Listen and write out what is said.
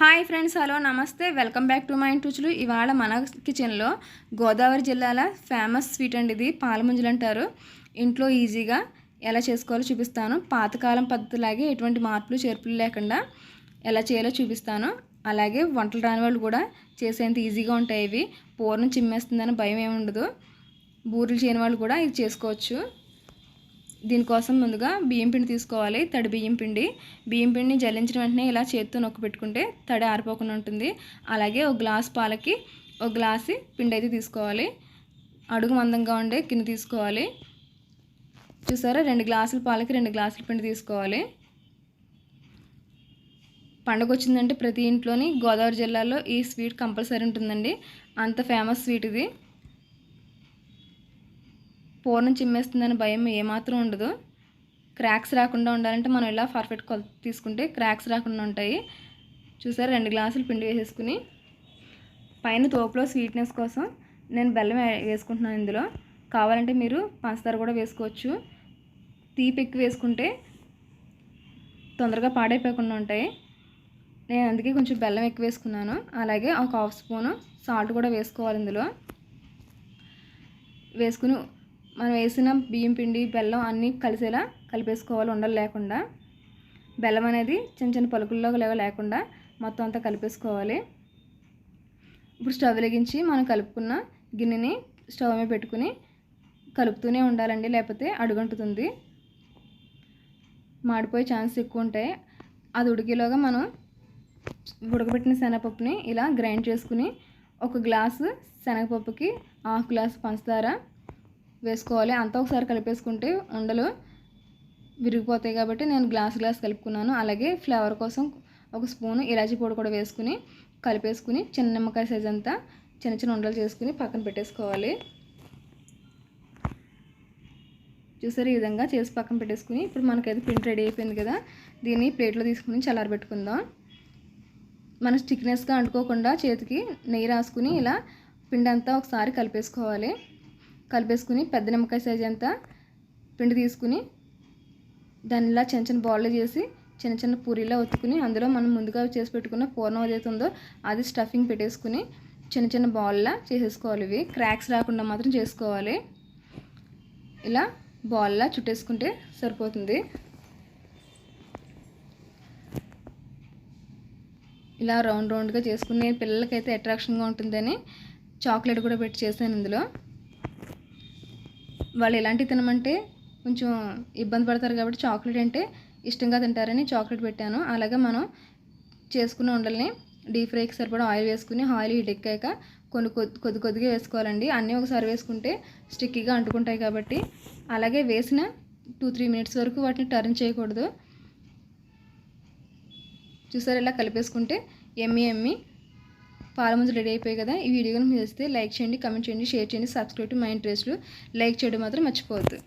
Hi friends hello నమస్తే. Welcome back to my రుచులు ఇవాళ మన కిచెన్లో గోదావరి జిల్లాల ఫేమస్ స్వీట్ అండి ఇది. పాలముంజలు అంటారు. ఇంట్లో ఈజీగా ఎలా చేసుకోవాలో చూపిస్తాను. పాతకాలం పద్ధతిలాగే ఎటువంటి మార్పులు చేర్పులు లేకుండా ఎలా చేయాలో చూపిస్తాను. అలాగే వంటలు రాని వాళ్ళు కూడా చేసేంత ఈజీగా ఉంటాయి ఇవి. పూర్ణం చిమ్మేస్తుందని భయం ఏమి ఉండదు. బూరెలు చేయని వాళ్ళు కూడా ఇది చేసుకోవచ్చు. దీనికోసం ముందుగా బియ్యం పిండి తీసుకోవాలి. తడి బియ్యం పిండి. బియ్యం పిండిని జల్లించిన వెంటనే ఇలా చేతితో నొక్కి పెట్టుకుంటే తడి ఆరిపోకుండా ఉంటుంది. అలాగే ఒక గ్లాస్ పాలకి ఒక గ్లాసు పిండి అయితే తీసుకోవాలి. అడుగు మందంగా ఉండే గిన్నె తీసుకోవాలి. చూసారా? రెండు గ్లాసుల పాలకి రెండు గ్లాసుల పిండి తీసుకోవాలి. పండుగ వచ్చిందంటే ప్రతి ఇంట్లోని గోదావరి జిల్లాలో ఈ స్వీట్ కంపల్సరీ ఉంటుందండి. అంత ఫేమస్ స్వీట్ ఇది. పూర్ణం చిమ్మేస్తుందని భయం ఏమాత్రం ఉండదు. క్రాక్స్ రాకుండా ఉండాలంటే మనం ఇలా పర్ఫెక్ట్ తీసుకుంటే క్రాక్స్ రాకుండా ఉంటాయి. చూసారు రెండు గ్లాసులు పిండి వేసేసుకుని. పైన తోపులో స్వీట్నెస్ కోసం నేను బెల్లం వేసుకుంటున్నాను ఇందులో. కావాలంటే మీరు పంచదార కూడా వేసుకోవచ్చు. తీపి ఎక్కువ వేసుకుంటే తొందరగా పాడైపోకుండా ఉంటాయి. నేను అందుకే కొంచెం బెల్లం ఎక్కువ వేసుకున్నాను. అలాగే ఒక హాఫ్ స్పూను సాల్ట్ కూడా వేసుకోవాలి ఇందులో. వేసుకుని మనం వేసిన బియ్యం పిండి బెల్లం అన్నీ కలిసేలా కలిపేసుకోవాలి ఉండలు లేకుండా. బెల్లం అనేది చిన్న చిన్న పలుకుల్లో లేకుండా మొత్తం అంతా కలిపేసుకోవాలి. ఇప్పుడు స్టవ్ వెలిగించి మనం కలుపుకున్న గిన్నెని స్టవ్ మీద పెట్టుకుని కలుపుతూనే ఉండాలండి లేకపోతే అడుగంటుతుంది. మాడిపోయే ఛాన్స్ ఎక్కువ ఉంటాయి అది ఉడికేలోగా మనం ఉడకబెట్టిన శనగపప్పుని ఇలా గ్రైండ్ చేసుకుని ఒక గ్లాసు శనగపప్పుకి హాఫ్ గ్లాస్ పంచదార వేసుకోవాలి. అంతా ఒకసారి కలిపేసుకుంటే ఉండలు విరిగిపోతాయి కాబట్టి నేను గ్లాస్ గ్లాస్ కలుపుకున్నాను. అలాగే ఫ్లేవర్ కోసం ఒక స్పూను ఇలాచీ పొడి కూడా వేసుకుని కలిపేసుకుని చిన్న నిమ్మకాయ సైజ్ అంతా చిన్న చిన్న ఉండలు చేసుకుని పక్కన పెట్టేసుకోవాలి. చూసారు ఈ విధంగా చేసి పక్కన పెట్టేసుకుని ఇప్పుడు మనకైతే పిండి రెడీ అయిపోయింది కదా. దీన్ని ప్లేట్లో తీసుకుని చల్లారబెట్టుకుందాం. మన స్టిక్నెస్గా అంటుకోకుండా చేతికి నెయ్యి రాసుకుని ఇలా పిండి అంతా ఒకసారి కలిపేసుకోవాలి. కలిపేసుకుని పెద్ద నిమ్మకాయ సైజ్ అంతా పిండి తీసుకుని దాన్ని ఇలా చిన్న చిన్న బౌల్లో చేసి చిన్న చిన్న పూరీలా ఒత్తుకుని అందులో మనం ముందుగా చేసి పెట్టుకున్న పూర్ణం ఏదైతే ఉందో అది స్టఫింగ్ పెట్టేసుకుని చిన్న చిన్న బాల్లా చేసేసుకోవాలి. ఇవి క్రాక్స్ రాకుండా మాత్రం చేసుకోవాలి. ఇలా బాల్లా చుట్టేసుకుంటే సరిపోతుంది. ఇలా రౌండ్ రౌండ్గా చేసుకుని పిల్లలకైతే అట్రాక్షన్గా ఉంటుందని చాక్లెట్ కూడా పెట్టి చేశాను ఇందులో. వాళ్ళు ఎలాంటివి తినమంటే కొంచెం ఇబ్బంది పడతారు కాబట్టి చాక్లెట్ అంటే ఇష్టంగా తింటారని చాక్లెట్ పెట్టాను. అలాగే మనం చేసుకున్న ఉండల్ని డీప్ ఫ్రైకి సరిపడా ఆయిల్ వేసుకుని ఆయిల్ హీట్ ఎక్కాక కొన్ని కొద్ది కొద్ది కొద్దిగా వేసుకోవాలండి. అన్నీ ఒకసారి వేసుకుంటే స్టిక్కీగా అంటుకుంటాయి కాబట్టి. అలాగే వేసిన టూ త్రీ మినిట్స్ వరకు వాటిని టర్న్ చేయకూడదు. చూసారు ఇలా కలిపేసుకుంటే ఎమ్మి ఎమ్మి పాల ముందు రెడీ అయిపోయాయి కదా ఈ వీడియో కనుక చేస్తే లైక్ చేయండి కమెంట్ చేయండి షేర్ చేయండి సబ్స్క్రైబ్ టు మై ఇంట్రెస్ట్లు. లైక్ చేయడం మాత్రం మర్చిపోవద్దు.